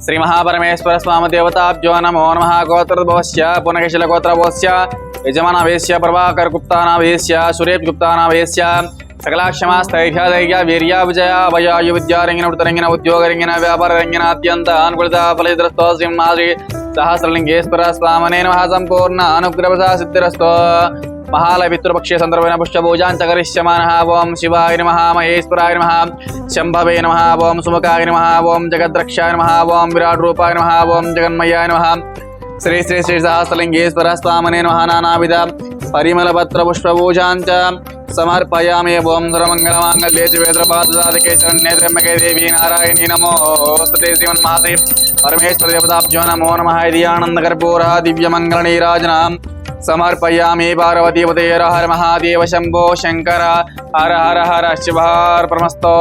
శ్రీ మహాపరమేశ్వర స్వామి దేవతాభ్యో నమో నమ గోత్రభవస్య పునకేశల గోత్రభవస్య యజమాన వేశ్య ప్రభాకర్ గుప్తానా వేశ్య సురేష్ గుప్తానా వేశ్య సకలాక్షమా స్థైర్య ధైర్య వీర్య విజయ భయాయు విద్యారంగిన వృతరంగిన ఉద్యోగరంగిన వ్యాపార రంగిన అత్యంత అనుకూలిత ఫలిద్రస్తో సింహాద్రి సహస్రలింగేశ్వర స్వామనే నమ సంపూర్ణ అనుగ్రహ సిద్ధిరస్తో महालपितृपक्षे सन्दर्भेण पुष्पभोजान् च करिष्यमानः ॐ शिवाय नमः महेश्वराय नमः नम ओं ॐ नम ओं जगद्रक्षा नम ओं विराट विराट्रूपाय नम ओं जगन्मयाय नम श्री श्री श्री सहस्रलिङ्गेश्वर स्वामने नमः नानाविध परिमलपत्रपुष्पभोजान् च समर्पयामि ॐ धर्मङ्गलमाङ्गल्ये वेद्रपादसाधके शरण्येत्र्यम्बके देवी नारायणी नमो सते श्रीमन्महादेव परमेश्वरदेवताभ्यो नमो नम इति आनन्दकर्पूरः दिव्यमङ्गलनीराजनाम् समर्पयामि पार्वतीपतेर हर महादेव शम्भो शङ्कर हर हर हर शिवार्पणमस्तो